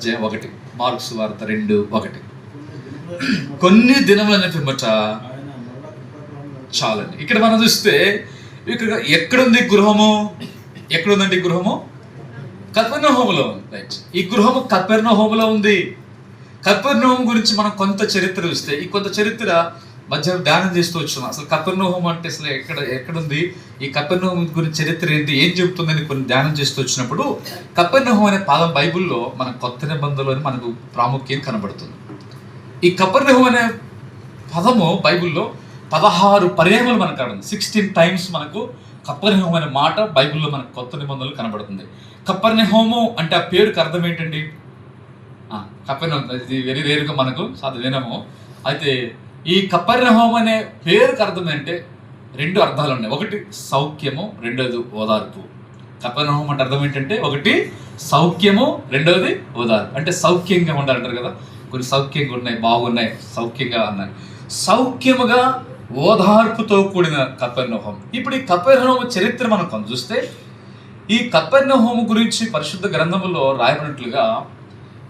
అధ్యాయం ఒకటి. మార్క్స్ వార్త రెండు ఒకటి. కొన్ని దినములైన పిమ్మట చాలండి. ఇక్కడ మనం చూస్తే ఇక్కడ ఎక్కడుంది గృహము? ఎక్కడుందండి ఈ గృహము? కపెర్నహోములో ఉంది. రైట్ ఈ గృహము కపెర్నహోములో ఉంది. కపెర్నహోం గురించి మనం కొంత చరిత్ర చూస్తే ఈ కొంత చరిత్ర మధ్యాహ్నం ధ్యానం చేస్తూ వచ్చున్నాం అసలు కపెర్నోహం అంటే అసలు ఎక్కడ ఎక్కడుంది? ఈ కపెర్నోహం గురించి చరిత్ర ఏంటి? ఏం చెబుతుందని కొన్ని ధ్యానం చేస్తూ వచ్చినప్పుడు కపెర్నోహం అనే పదం బైబిల్లో మన కొత్త నిబంధనలోని మనకు ప్రాముఖ్యం కనబడుతుంది. ఈ కపెర్నోహం అనే పదము బైబిల్లో పదహారు పర్యాయములు మనకు కనబడుతుంది. సిక్స్టీన్ టైమ్స్ మనకు కప్పర్నిహోం అనే మాట బైబిల్లో మనకు కొత్త నిబంధనలు కనబడుతుంది. కప్పర్నిహోము అంటే ఆ పేరుకి అర్థం ఏంటండి? కప్పర్నిహోం ఇది వెరీ రేరుగా మనకు సాధ వినము అయితే ఈ కప్పర్నిహోం అనే పేరుకి అర్థం ఏంటంటే రెండు అర్థాలు ఉన్నాయి. ఒకటి సౌఖ్యము రెండోది ఓదార్పు. కప్పర్నిహోం అంటే అర్థం ఏంటంటే ఒకటి సౌఖ్యము రెండోది ఓదార్పు. అంటే సౌఖ్యంగా ఉండాలంటారు కదా. కొన్ని సౌఖ్యంగా ఉన్నాయి బాగున్నాయి సౌఖ్యంగా ఉన్నాయి సౌఖ్యముగా ఓదార్పుతో కూడిన కపర్ణహోం ఇప్పుడు ఈ కపర్ణహోమ చరిత్ర మనం కొంత చూస్తే ఈ కపర్ణహోమ గురించి పరిశుద్ధ గ్రంథంలో రాయబడినట్లుగా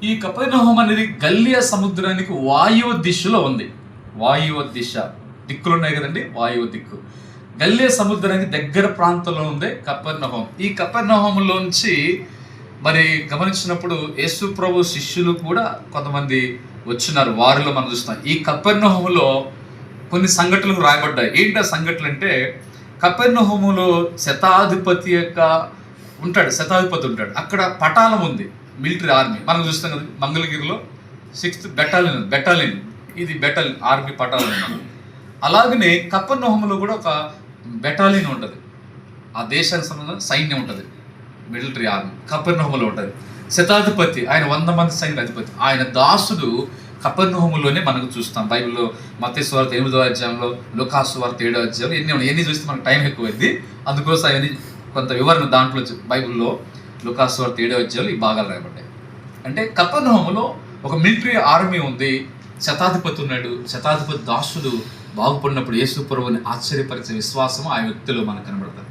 ఈ కపర్ణహోమ అనేది గల్లియా సముద్రానికి వాయువ దిశలో ఉంది. వాయువ దిశ. దిక్కులు ఉన్నాయి కదండి వాయువ దిక్కు. గల్లే సముద్రానికి దగ్గర ప్రాంతంలో ఉంది కపెర్నహోం. ఈ కపెర్నహోములోంచి మరి గమనించినప్పుడు యేసు ప్రభు శిష్యులు కూడా కొంతమంది వచ్చినారు వారిలో మనం చూస్తాం ఈ కపెర్నహోములో కొన్ని సంఘటనలు రాయబడ్డాయి. ఏంటి ఆ సంఘటనలు అంటే కపెర్నహోములో శతాధిపతి యొక్క ఉంటాడు శతాధిపతి ఉంటాడు. అక్కడ పటాలం ఉంది మిలిటరీ ఆర్మీ. మనం చూస్తాం కదా మంగళగిరిలో సిక్స్త్ బెటాలియన్ బెటాలియన్. ఇది బెటల్ ఆర్మీ పటాలం అలాగనే కపెర్నహోములో కూడా ఒక బెటాలియన్ ఉంటుంది. ఆ దేశానికి సంబంధించిన సైన్యం ఉంటుంది. మిలిటరీ ఆర్మీ కపెర్నహోములో ఉంటుంది. శతాధిపతి ఆయన వంద మంది సైన్య అధిపతి. ఆయన దాసుడు కపెర్నహోములోనే మనకు చూస్తాం. బైబిల్లో మత్స్సు వార్త ఎనిమిదో అధ్యాయంలో లుకాసు వార్త ఏడో అధ్యాయంలో ఎన్ని ఉన్నాయి? ఎన్ని చూస్తే మనకు టైం ఎక్కువైంది. అందుకోసం అవన్నీ కొంత వివరణ దాంట్లో బైబిల్లో లుకాసు వార్త ఏడో అధ్యాయంలో ఈ భాగాలు రాయబడ్డాయి. అంటే కపెర్నహోములో ఒక మిలిటరీ ఆర్మీ ఉంది. శతాధిపతి ఉన్నాడు శతాధిపతి దాసుడు బాగుపడినప్పుడు యేసు ప్రభుని ఆశ్చర్యపరిచే విశ్వాసం ఆ వ్యక్తిలో మనకు కనబడుతుంది.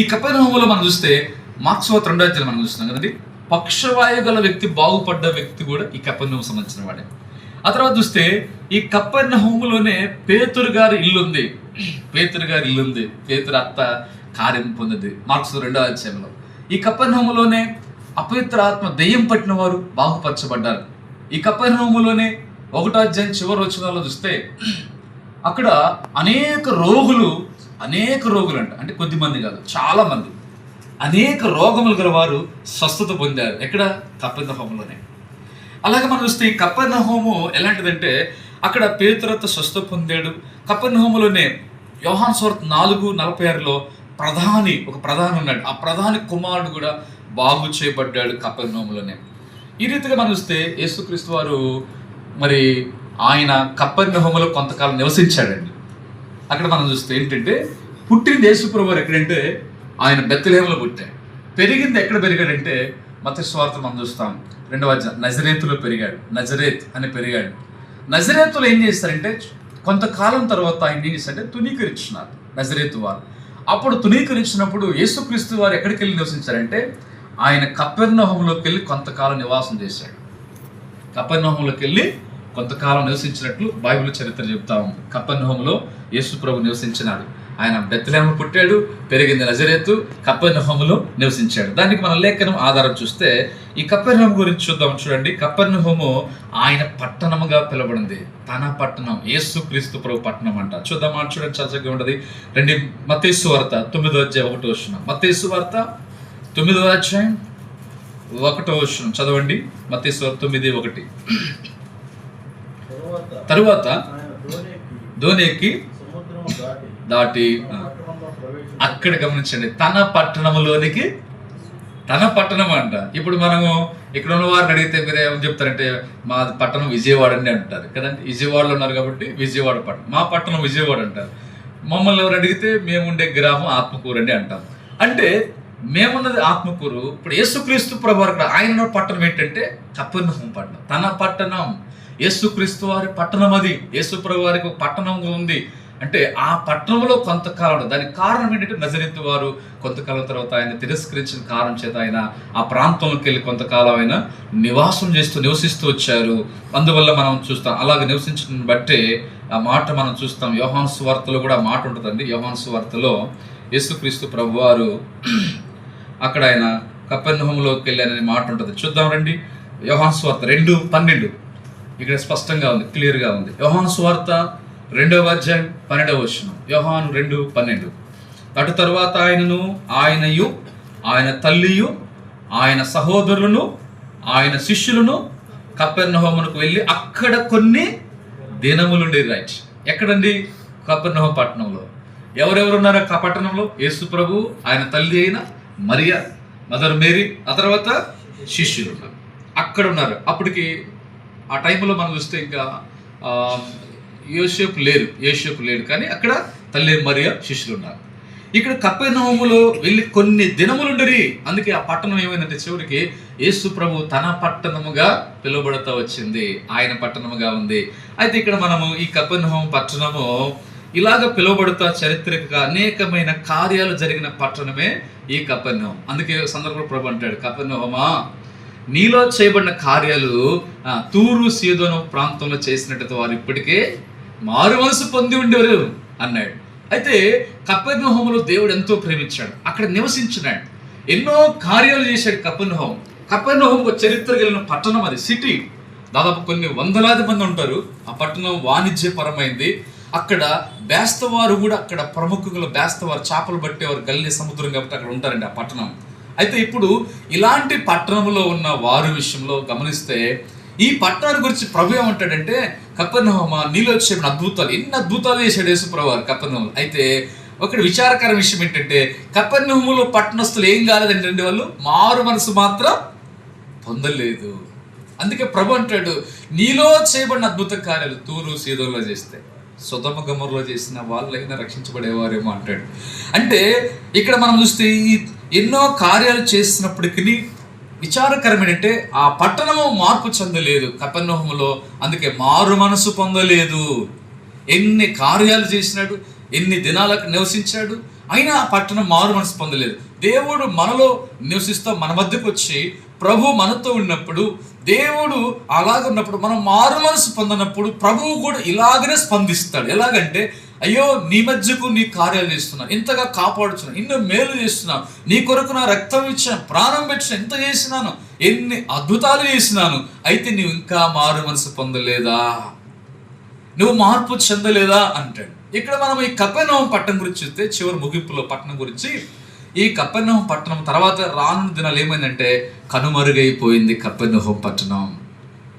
ఈ కపెర్నహోములో మనం చూస్తే మార్క్స్వత్ రెండో అధ్యాయం మనం చూస్తున్నాం కదండి? పక్షవాయు గల వ్యక్తి బాగుపడ్డ వ్యక్తి కూడా ఈ కపెర్నహోం సంబంధించిన వాడే. ఆ తర్వాత చూస్తే ఈ కపెర్నహోములోనే పేతురు గారి ఇల్లు ఉంది. పేతురు గారి ఇల్లు ఉంది. పేతురు అత్త కార్యం పొందింది మార్క్స్ రెండో అధ్యాయంలో. ఈ కపెర్నహోములోనే అపవిత్ర ఆత్మ దెయ్యం పట్టిన వారు బాగుపరచబడ్డారు. ఈ కపెర్నహోములోనే ఒకటో అధ్యాయం చివరి వచ్చినాలో చూస్తే అక్కడ అనేక రోగులు అనేక రోగులు అంట అంటే కొద్ది మంది కాదు చాలా మంది అనేక రోగములు గల వారు స్వస్థత పొందారు. ఎక్కడ? కపెర్నహోములోనే. అలాగే మనం చూస్తే ఈ కపెర్నహోము ఎలాంటిదంటే అక్కడ పేతురత్వ స్వస్థ పొందాడు. కపెర్నహోములోనే యోహాన్ స్వార్త్ నాలుగు నలభై ఆరులో ప్రధాని ఒక ప్రధాని ఉన్నాడు. ఆ ప్రధాని కుమారుడు కూడా బాగు చేయబడ్డాడు కపెర్నహోములోనే. ఈ రీతిగా మనం చూస్తే యేసుక్రీస్తు వారు మరి ఆయన కప్పర్నహోమలో కొంతకాలం నివసించాడండి. అక్కడ మనం చూస్తే ఏంటంటే పుట్టిన దేశప్రభు వారు ఎక్కడంటే ఆయన బెత్తలేములో పుట్టాడు. పెరిగింది ఎక్కడ పెరిగాడంటే మత స్వార్థ మనం చూస్తాం. రెండవ నజరేతులో పెరిగాడు. నజరేత్ అని పెరిగాడు. నజరేతులు ఏం చేస్తారంటే కొంతకాలం తర్వాత ఆయన ఏం చేస్తారంటే తునీకరించున్నారు నజరేతు వారు. అప్పుడు తునీకరించినప్పుడు యేసుక్రీస్తు వారు ఎక్కడికి వెళ్ళి నివసించారంటే ఆయన కపెర్నహంలోకి వెళ్ళి కొంతకాలం నివాసం చేశాడు. కపెర్నహంలోకి వెళ్ళి కొంతకాలం నివసించినట్లు బైబిల్ చరిత్ర చెప్తా ఉంది. కపెర్నహంలో యేసు ప్రభు నివసించినాడు. ఆయన బెత్తలేమ పుట్టాడు పెరిగింది నజరేతు కపెర్నహోములో నివసించాడు. దానికి మన లేఖనం ఆధారం చూస్తే ఈ కపెర్నహోం గురించి చూద్దాం చూడండి. కపెర్నహోము ఆయన పట్టణముగా పిలబడింది తన పట్టణం యేసు క్రీస్తు ప్రభు పట్టణం అంట. చూద్దాం చూడండి చక్కగా ఉండదు రెండు మతేసు వార్త తొమ్మిదో అధ్యాయం ఒకటో వచ్చిన మతేసు వార్త తొమ్మిదో అధ్యాయం ఒకటో వచ్చిన చదవండి. మతేసు వార్త తొమ్మిది ఒకటి. తరువాత తరువాత ధోని ఎక్కి దాటి అక్కడ గమనించండి తన పట్టణంలోనికి తన పట్టణం అంట. ఇప్పుడు మనము ఇక్కడ ఉన్న వారిని అడిగితే మీరు ఏమని చెప్తారంటే మా పట్టణం విజయవాడ అని అంటారు. కదండి? విజయవాడలో ఉన్నారు కాబట్టి విజయవాడ పట్టణం. మా పట్టణం విజయవాడ అంటారు. మమ్మల్ని ఎవరు అడిగితే మేము ఉండే గ్రామం ఆత్మకూరు అని అంటాం. అంటే మేమున్నది ఆత్మకూరు. ఇప్పుడు యేసుక్రీస్తు ప్రభు ఆయన పట్టణం ఏంటంటే కపర్ణహం పట్టణం. తన పట్టణం. యేసుక్రీస్తు వారి పట్టణం అది. యేసుప్రభు వారికి ఒక పట్టణం ఉంది. అంటే ఆ పట్టణంలో కొంతకాలం దానికి కారణం ఏంటంటే నజరెత్తు వారు కొంతకాలం తర్వాత ఆయన తిరస్కరించిన కారణం చేత ఆయన ఆ ప్రాంతంలోకి వెళ్ళి కొంతకాలం ఆయన నివాసం చేస్తూ నివసిస్తూ వచ్చారు. అందువల్ల మనం చూస్తాం. అలాగే నివసించడం బట్టే ఆ మాట మనం చూస్తాం. యోహాను సువార్తలో కూడా ఆ మాట ఉంటుందండి. యోహాను సువార్తలో యేసుక్రీస్తు ప్రభు వారు అక్కడ ఆయన కపెర్నహంలోకి వెళ్ళారనే మాట ఉంటుంది. చూద్దాం రండి. యోహాను సువార్త రెండు పన్నెండు. ఇక్కడ స్పష్టంగా ఉంది క్లియర్గా ఉంది. యోహాను సువార్త రెండవ అధ్యాయం పన్నెండవ వచనం. యోహాను రెండు పన్నెండు. అటు తర్వాత ఆయనను ఆయనయు ఆయన తల్లియు ఆయన సహోదరులను ఆయన శిష్యులను కపెర్నహోమునకు వెళ్ళి అక్కడ కొన్ని దినములుండే రైట్ ఎక్కడండి? కపెర్నహోం పట్టణంలో. ఎవరెవరు ఉన్నారు ఆ పట్టణంలో? యేసు ప్రభు ఆయన తల్లి అయిన మరియా మదర్ మేరీ ఆ తర్వాత శిష్యులు ఉన్నారు. అక్కడ ఉన్నారు. అప్పటికి ఆ టైంలో మనం చూస్తే ఇంకా ఆ, యోసేపు లేరు యోసేపు లేడు. కానీ అక్కడ తల్లి మరియా శిష్యులు ఉన్నారు. ఇక్కడ కప్పెనహోములో వెళ్ళి కొన్ని దినములుండరి అందుకే ఆ పట్టణం ఏమైందంటే చివరికి యేసు ప్రభు తన పట్టణముగా పిలువబడతా వచ్చింది. ఆయన పట్టణముగా ఉంది. అయితే ఇక్కడ మనము ఈ కప్పెనహోం పట్టణము ఇలాగ పిలువబడుతా చరిత్రగా అనేకమైన కార్యాలు జరిగిన పట్టణమే ఈ కపెర్నహోం అందుకే సందర్భంలో ప్రభు అంటాడు కపెర్నహోమా నీలో చేయబడిన కార్యాలు తూరు సీదోను ప్రాంతంలో చేసినట్టు వారు ఇప్పటికే మారు మనసు పొంది ఉండేవారు అన్నాడు. అయితే కపెర్నహోములో దేవుడు ఎంతో ప్రేమించాడు. అక్కడ నివసించినాడు. ఎన్నో కార్యాలు చేశాడు కపెర్నహోం కపెర్నహోం ఒక చరిత్ర కలిగిన పట్టణం అది సిటీ. దాదాపు కొన్ని వందలాది మంది ఉంటారు. ఆ పట్టణం వాణిజ్యపరమైంది. అక్కడ బేస్తవారు కూడా అక్కడ ప్రముఖులు బేస్తవారు చేపలు పట్టేవారు గల్లీ సముద్రం కాబట్టి అక్కడ ఉంటారండి ఆ పట్టణం. అయితే ఇప్పుడు ఇలాంటి పట్టణంలో ఉన్న వారి విషయంలో గమనిస్తే ఈ పట్టణాన్ని గురించి ప్రభు ఏమంటాడంటే కప్పర్నహోమ నీలో వచ్చే అద్భుతాలు ఎన్ని అద్భుతాలు చేశాడు యేసుప్రభు వారు అయితే ఒకటి విచారకర విషయం ఏంటంటే కప్పర్నహోములో పట్టణస్తులు ఏం కాలేదంటే వాళ్ళు మారు మనసు మాత్రం పొందలేదు. అందుకే ప్రభు అంటాడు నీలో చేయబడిన అద్భుత కార్యాలు తూరు సీదోలో చేస్తే సుధమ గమరులో చేసిన వాళ్ళైనా రక్షించబడేవారేమో అంటాడు. అంటే ఇక్కడ మనం చూస్తే ఈ ఎన్నో కార్యాలు చేసినప్పటికీ విచారకరం ఏంటంటే ఆ పట్టణము మార్పు చెందలేదు. కపెర్నహుములో అందుకే మారు మనసు పొందలేదు. ఎన్ని కార్యాలు చేసినాడు ఎన్ని దినాలకు నివసించాడు అయినా ఆ పట్టణం మారు మనసు పొందలేదు. దేవుడు మనలో నివసిస్తూ మన మధ్యకు వచ్చి ప్రభు మనతో ఉన్నప్పుడు దేవుడు అలాగ ఉన్నప్పుడు మనం మారు మనసు పొందినప్పుడు ప్రభువు కూడా ఇలాగనే స్పందిస్తాడు. ఎలాగంటే అయ్యో నీ మధ్యకు నీ కార్యాలు చేస్తున్నాను ఇంతగా కాపాడుచున్నాను ఇన్ని మేలు చేస్తున్నాను నీ కొరకు నా రక్తం ఇచ్చాను. ప్రాణం పెట్టిన. ఎంత చేసినాను? ఎన్ని అద్భుతాలు చేసినాను. అయితే నీవు ఇంకా మారు మనసు పొందలేదా? నువ్వు మార్పు చెందలేదా? అంటాడు. ఇక్కడ మనం ఈ కపెనవం పట్టణం గురించి చూస్తే చివరి ముగింపులో పట్టణం గురించి ఈ కపెనహం పట్టణం తర్వాత రానున్న దినాలు ఏమైందంటే కనుమరుగైపోయింది కపెనహం పట్టణం.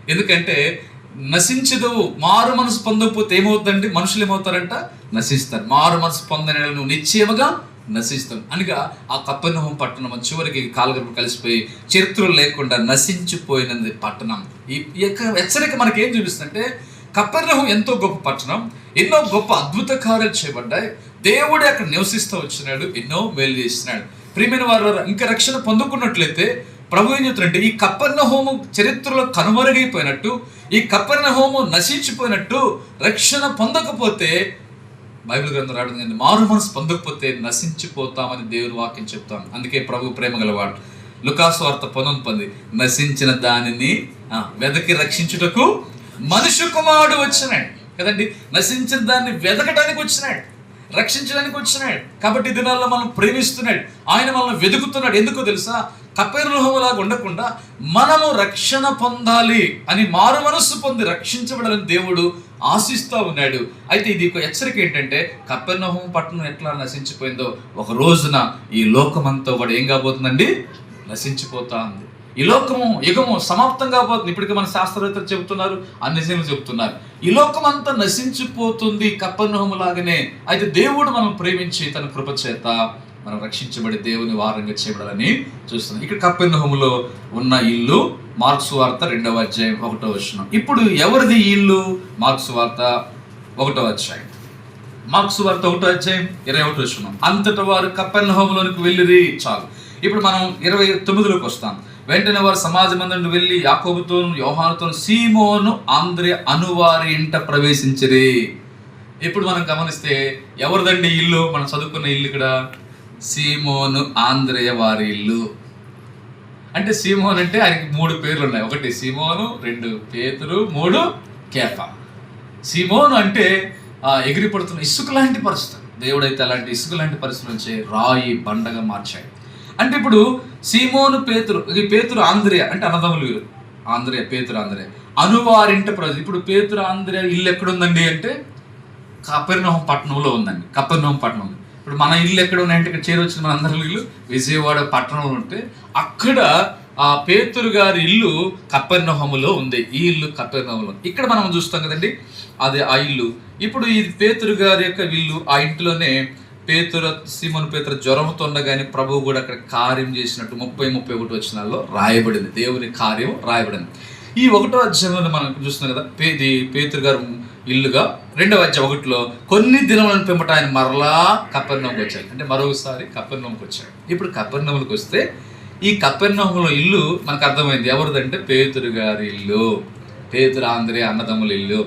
ఎందుకంటే నశించదు మారు మనసు పొందకపోతే ఏమవుతుందండి? మనుషులు ఏమవుతారంట? నశిస్తారు. మారు మనసు పొందని నువ్వు నిశ్చయముగా నశిస్తాం అనగా ఆ కప్పనహం పట్టణం చివరికి కాలగర్భం కలిసిపోయి చరిత్రలు లేకుండా నశించిపోయినది పట్టణం. ఈ యొక్క హెచ్చరిక మనకి ఏం చూపిస్తుందంటే కప్పర్నహం ఎంతో గొప్ప పట్టణం. ఎన్నో గొప్ప అద్భుత కార్యాలు చేయబడ్డాయి. దేవుడే అక్కడ నివసిస్తూ వచ్చినాడు. ఎన్నో మేలు చేస్తున్నాడు ప్రియమైన వారు ఇంకా రక్షణ పొందుకున్నట్లయితే ప్రభు ఏం చెప్తున్నారంటే ఈ కప్పన్న హోము చరిత్రలో కనుమరుగైపోయినట్టు ఈ కప్పర్ణ హోము నశించిపోయినట్టు రక్షణ పొందకపోతే బైబిల్ గ్రంథం రావడం కానీ మారు మనసు పొందకపోతే నశించిపోతామని దేవుని వాక్యం చెప్తాం అందుకే ప్రభు ప్రేమ గలవాడు. లుకాసు వార్త పొందని పొంది నశించిన దానిని ఆ, వెదకి రక్షించుటకు మనుషు కుమారుడు వచ్చినాడు. కదండి? నశించిన దాన్ని వెదకడానికి వచ్చినాడు. రక్షించడానికి వచ్చినాడు. కాబట్టి దినాల్లో మనం ప్రేమిస్తున్నాడు. ఆయన మనల్ని వెతుకుతున్నాడు ఎందుకో తెలుసా? కపెర్నహోములాగా ఉండకుండా మనము రక్షణ పొందాలి అని మారు మనస్సు పొంది రక్షించబడాలని దేవుడు ఆశిస్తూ ఉన్నాడు. అయితే ఇది ఒక హెచ్చరిక ఏంటంటే కపెర్నహోం పట్టణం ఎట్లా నశించిపోయిందో ఒక రోజున ఈ లోకమంతా కూడా ఏం కాబోతుందండి? నశించిపోతా ఉంది. ఈ లోకము యుగము సమాప్తం కాబోతుంది. ఇప్పటికే మన శాస్త్రవేత్తలు చెబుతున్నారు అన్ని జనులు చెబుతున్నారు. ఈ లోకం అంతా నశించిపోతుంది కప్పర్నహము లాగానే. అయితే దేవుడు మనం ప్రేమించి తన కృప చేత మనం రక్షించబడి దేవుని వారంగా చేయబడాలని చూస్తున్నాం. ఇక్కడ కప్పెన్నహములో ఉన్న ఇల్లు మార్క్స్ వార్త రెండవ అధ్యాయం ఒకటో వచ్చిన ఇప్పుడు ఎవరిది ఇల్లు? మార్క్స్ వార్త ఒకటో అధ్యాయం. మార్క్స్ వార్త ఒకటో అధ్యాయం ఇరవై ఒకటి వచ్చిన అంతట వారు కప్పెన్నహములోనికి వెళ్ళిరి చాలు. ఇప్పుడు మనం ఇరవై తొమ్మిదిలోకి వస్తాం. వెంటనే వారు సమాజ మందిని వెళ్ళి యాకోబుతో యోహానుతో సీమోను ఆంధ్ర అనువారి ఇంట ప్రవేశించిరి. ఇప్పుడు మనం గమనిస్తే ఎవరిదండి ఇల్లు? మనం చదువుకున్న ఇల్లు ఇక్కడ? సీమోను ఆంధ్రయ వారి ఇల్లు. అంటే సీమోన్ అంటే ఆయనకి మూడు పేర్లు ఉన్నాయి ఒకటి సీమోను రెండు పేతురు మూడు కేఫ. సీమోను అంటే ఆ, ఎగిరి పడుతున్న ఇసుక లాంటి పరిస్థితి దేవుడైతే అలాంటి ఇసుక లాంటి పరిస్థితి నుంచి రాయి బండగా మార్చాడు. అంటే ఇప్పుడు సీమోను పేతురు ఈ పేతురు ఆంధ్రియ అంటే అన్నదమ్ములు వీరు. ఆంధ్రియ పేతురు ఆంధ్రియ అనువారింట ప్రజలు. ఇప్పుడు పేతురు ఆంధ్రియ ఇల్లు ఎక్కడుందండి అంటే కపెర్నహం పట్టణంలో ఉందండి. కపెర్నహం పట్టణం ఉంది ఇప్పుడు మన ఇల్లు ఎక్కడ ఉన్నాయంటే ఇక్కడ చేరొచ్చిన మన అందరి ఇల్లు? విజయవాడ పట్టణంలో ఉంటే అక్కడ ఆ పేతురు గారి ఇల్లు కపెర్నహములో ఉంది. ఈ ఇల్లు కపెర్నహంలో ఇక్కడ మనం చూస్తాం కదండి అది ఆ ఇల్లు. ఇప్పుడు ఈ పేతురు గారి యొక్క ఇల్లు ఆ ఇంట్లోనే పేతుర సీమను పేతురు జ్వరంతో ఉండగానే ప్రభువు కూడా అక్కడ కార్యం చేసినట్టు ముప్పై ముప్పై ఒకటి వచ్చినాల్లో రాయబడింది. దేవుని కార్యం రాయబడింది. ఈ ఒకటో అధ్యాయంలో మనం చూస్తున్నాం కదా పే పేతురు గారు ఇల్లుగా రెండవ అధ్యాయం ఒకటిలో కొన్ని దినములను పెంపట ఆయన మరలా కపెర్నోంకి వచ్చాడు. అంటే మరొకసారి కపెర్నోంకి వచ్చాడు. ఇప్పుడు కపెర్నోములకు వస్తే ఈ కపెర్నోములో ఇల్లు మనకు అర్థమైంది ఎవరిదంటే పేతురు గారి ఇల్లు. పేతురు ఆంధ్రే అన్నదమ్ముల ఇల్లు.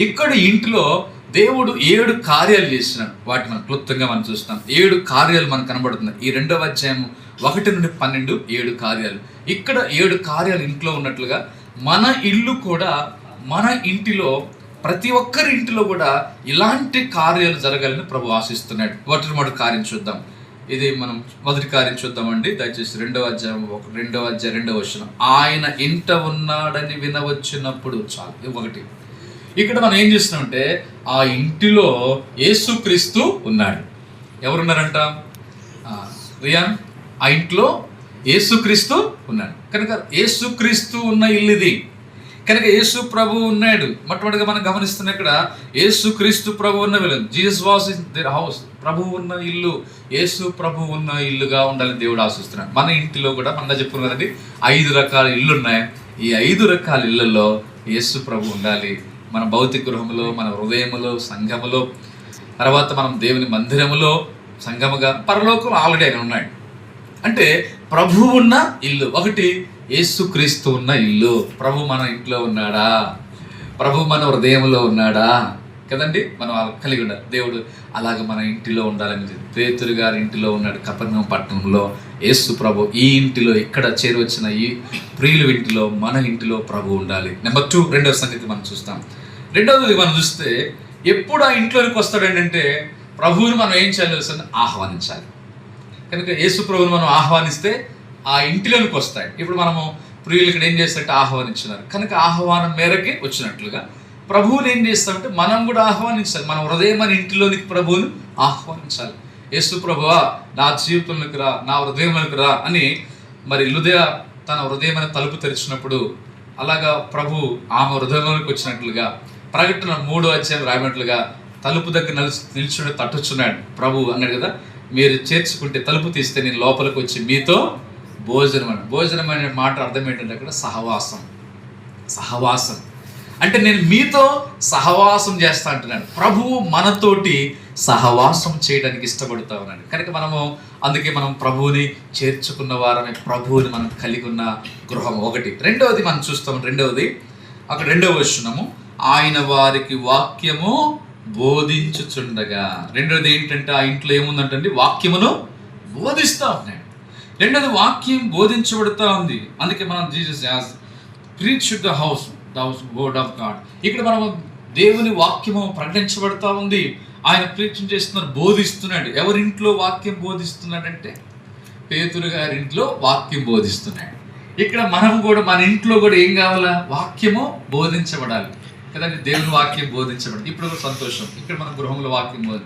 ఇక్కడ ఇంట్లో దేవుడు ఏడు కార్యాలు చేసినాడు. వాటిని మనం క్లుప్తంగా మనం చూస్తాం. ఏడు కార్యాలు మనకు కనబడుతున్నాయి. ఈ రెండవ అధ్యాయం ఒకటి నుండి పన్నెండు ఏడు కార్యాలు. ఇక్కడ ఏడు కార్యాలు ఇంట్లో ఉన్నట్లుగా మన ఇల్లు కూడా మన ఇంటిలో ప్రతి ఒక్కరి ఇంటిలో కూడా ఇలాంటి కార్యాలు జరగాలని ప్రభు ఆశిస్తున్నాడు. వాటిని కార్యం చూద్దాం. ఇది మనం మొదటి కార్యం చూద్దామండి. దయచేసి రెండవ అధ్యాయం ఒక రెండవ అధ్యాయం రెండవ వచ్చిన ఆయన ఇంట ఉన్నాడని వినవచ్చినప్పుడు చాలు. ఒకటి. ఇక్కడ మనం ఏం చేస్తున్నామంటే ఆ ఇంటిలో యేసుక్రీస్తు ఉన్నాడు. ఎవరున్నారంట? రియాన్? ఆ ఇంట్లో యేసుక్రీస్తు ఉన్నాడు. కనుక యేసుక్రీస్తు ఉన్న ఇల్లు ఇది కనుక యేసు ప్రభు ఉన్నాడు. మొట్టమొదటిగా మనం గమనిస్తున్న ఇక్కడ యేసు క్రీస్తు ప్రభు ఉన్న villain Jesus was in their house. ప్రభు ఉన్న ఇల్లు. యేసు ప్రభు ఉన్న ఇల్లుగా ఉండాలని దేవుడు ఆశిస్తున్నాడు. మన ఇంటిలో కూడా మన చెప్పుకున్నాం కదండి. ఐదు రకాల ఇల్లు ఉన్నాయి ఈ ఐదు రకాల ఇళ్ళలో యేసు ప్రభు ఉండాలి. మన భౌతిక గృహములో మన హృదయములో సంఘములో తర్వాత మనం దేవుని మందిరములో సంఘముగా పరలోకం ఆల్రెడీ ఆయన ఉన్నాడు. అంటే ప్రభు ఉన్న ఇల్లు. ఒకటి యేసుక్రీస్తు ఉన్న ఇల్లు. ప్రభు మన ఇంట్లో ఉన్నాడా? ప్రభు మన హృదయంలో ఉన్నాడా? కదండి? మనం కలిగి ఉండాలి. దేవుడు అలాగ మన ఇంటిలో ఉండాలని పేతురు గారి ఇంటిలో ఉన్నాడు కపర్ణం పట్టణంలో. యేసు ప్రభు ఈ ఇంటిలో ఇక్కడ చేరువచ్చిన ఈ ప్రియుల ఇంటిలో మన ఇంటిలో ప్రభు ఉండాలి. నెంబర్ టూ రెండవ సంగతి మనం చూస్తాం. రెండవది మనం చూస్తే ఎప్పుడు ఆ ఇంట్లోకి వస్తాడు ప్రభువుని మనం ఏం చేయాలి ఆహ్వానించాలి. కనుక యేసుప్రభుని మనం ఆహ్వానిస్తే ఆ ఇంటిలోనికి వస్తాయి. ఇప్పుడు మనము ప్రియులు ఇక్కడ ఏం చేస్తారంటే ఆహ్వానించినారు కనుక ఆహ్వానం మేరకే వచ్చినట్లుగా ప్రభువుని ఏం చేస్తామంటే మనం కూడా ఆహ్వానించాలి. మన హృదయం మన ఇంటిలోనికి ప్రభువును ఆహ్వానించాలి. యేసు ప్రభువా నా జీవితంలోకి రా నా హృదయంలోకి రా అని మరి హృదయ తన హృదయమైన తలుపు తెరిచినప్పుడు అలాగా ప్రభు ఆమె హృదయంలోకి వచ్చినట్లుగా ప్రకటన మూడో అధ్యాయం రాయనట్లుగా తలుపు దగ్గర నిలిచి నిల్చుని తట్టుచున్నాడు ప్రభు అన్నాడు కదా. మీరు చేర్చుకుంటే తలుపు తీస్తే నేను లోపలికి వచ్చి మీతో భోజనం అని భోజనం అనే మాట అర్థం ఏంటంటే అక్కడ సహవాసం. సహవాసం. అంటే నేను మీతో సహవాసం చేస్తా అంటున్నాను. ప్రభువు మనతోటి సహవాసం చేయడానికి ఇష్టపడుతా ఉన్నాడు. కనుక మనము అందుకే మనం ప్రభువుని చేర్చుకున్న వారని ప్రభువుని మనం కలిగి ఉన్న గృహం ఒకటి. రెండవది మనం చూస్తాం. రెండవది అక్కడ రెండవ వస్తున్నాము ఆయన వారికి వాక్యము బోధించుచుండగా. రెండవది ఏంటంటే ఆ ఇంట్లో ఏముందంటే వాక్యమును బోధిస్తా ఉన్నాడు. రెండోది వాక్యం బోధించబడుతూ ఉంది. అందుకే మనం Jesus as preach the house the house word of God. ఇక్కడ మనం దేవుని వాక్యము ప్రకటించబడుతూ ఉంది. ఆయన ప్రీచ్ చేస్తున్నారు బోధిస్తున్నాడు. ఎవరింట్లో వాక్యం బోధిస్తున్నాడంటే? పేతురు గారి ఇంట్లో వాక్యం బోధిస్తున్నాడు. ఇక్కడ మనం కూడా మన ఇంట్లో కూడా ఏం కావాలా? వాక్యము బోధించబడాలి. కదండి? దేవుని వాక్యం బోధించబడింది. ఇప్పుడు కూడా సంతోషం. ఇక్కడ మన గృహంలో వాక్యం బోధి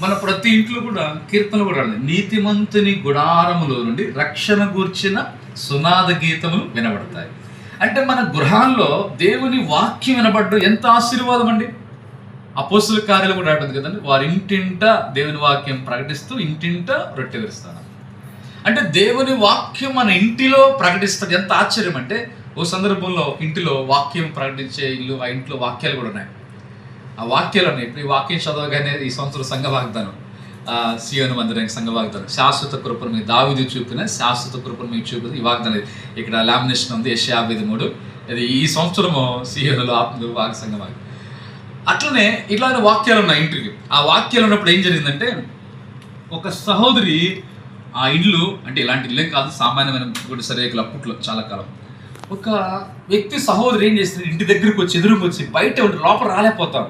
మన ప్రతి ఇంట్లో కూడా కీర్తనలు కూడా నీతిమంతుని గుడారములో నుండి రక్షణ గూర్చిన సునాద గీతములు వినబడతాయి. అంటే మన గృహాల్లో దేవుని వాక్యం వినబడడం ఎంత ఆశీర్వాదం అండి అపోసుల కార్యాలు కూడా ఉంటుంది కదండి. వారి ఇంటింట దేవుని వాక్యం ప్రకటిస్తూ ఇంటింట రొట్టె విరుస్తాను. అంటే దేవుని వాక్యం మన ఇంటిలో ప్రకటిస్తాడు ఎంత ఆశ్చర్యం అంటే ఓ సందర్భంలో ఇంటిలో వాక్యం ప్రకటించే ఇల్లు ఆ ఇంట్లో వాక్యాలు కూడా ఉన్నాయి. ఆ వాక్యాలు ఉన్నాయి. ఇప్పుడు ఈ వాక్యం చదవగానే ఈ సంవత్సరం సంఘ వాగ్దానం. ఆ, సియోను మందిరానికి సంఘ వాగ్దానం. శాశ్వత కృపను మీకు దావిది చూపిన శాశ్వత కృపను మీకు చూపిన ఈ వాగ్దానం ఇక్కడ లామినేషన్ ఉంది ఎస్ యాభై మూడు. అది ఈ సంవత్సరము సియోనులో ఆత్మ వాగ్ సంఘ వాగ్. అట్లనే ఇట్లాంటి వాక్యాలు ఉన్నాయి ఇంటికి. ఆ వాక్యాలు ఉన్నప్పుడు ఏం జరిగిందంటే ఒక సహోదరి ఆ ఇల్లు అంటే ఇలాంటి ఇల్లే కాదు సామాన్యమైన గుడి సరే అప్పట్లో చాలా కాలం. ఒక వ్యక్తి సహోదరి ఏం చేస్తుంది? ఇంటి దగ్గరికి వచ్చి ఎదురుకు వచ్చి బయట ఉండి లోపల రాలేకపోతాను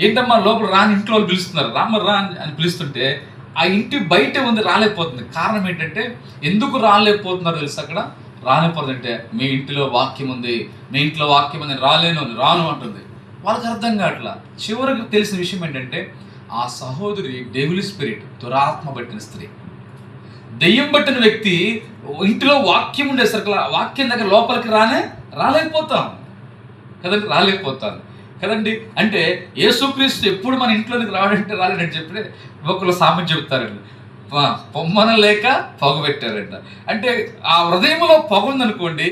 ఏంటమ్మా లోపల రాని ఇంట్లో వాళ్ళు పిలుస్తున్నారు. రామ రా అని- అని పిలుస్తుంటే ఆ ఇంటి బయట ఉంది రాలేకపోతుంది. కారణం ఏంటంటే ఎందుకు రాలేకపోతున్నారు తెలుసు అక్కడ? రాలేకపోతుందంటే మీ ఇంటిలో వాక్యం ఉంది. మీ ఇంట్లో వాక్యం ఉంది రాలేను రాను అంటుంది. వాళ్ళకి అర్థం కావట్లా? చివరికి తెలిసిన విషయం ఏంటంటే ఆ సహోదరి డెవిల్ స్పిరిట్ దురాత్మ పట్టిన స్త్రీ. దెయ్యం పట్టిన వ్యక్తి ఇంటిలో వాక్యం ఉండేసరికి ఆ వాక్యం దగ్గర లోపలికి రానే రాలేకపోతాం. కదండి? రాలేకపోతాను కదండి? అంటే యేసుక్రీస్తు ఎప్పుడు మన ఇంట్లోనికి రావాలంటే రాలేడని చెప్పి ఒకళ్ళు సామెత చెబుతారండి. పొమ్మన లేక పొగ పెట్టారంట అంటే ఆ హృదయంలో పొగ ఉందనుకోండి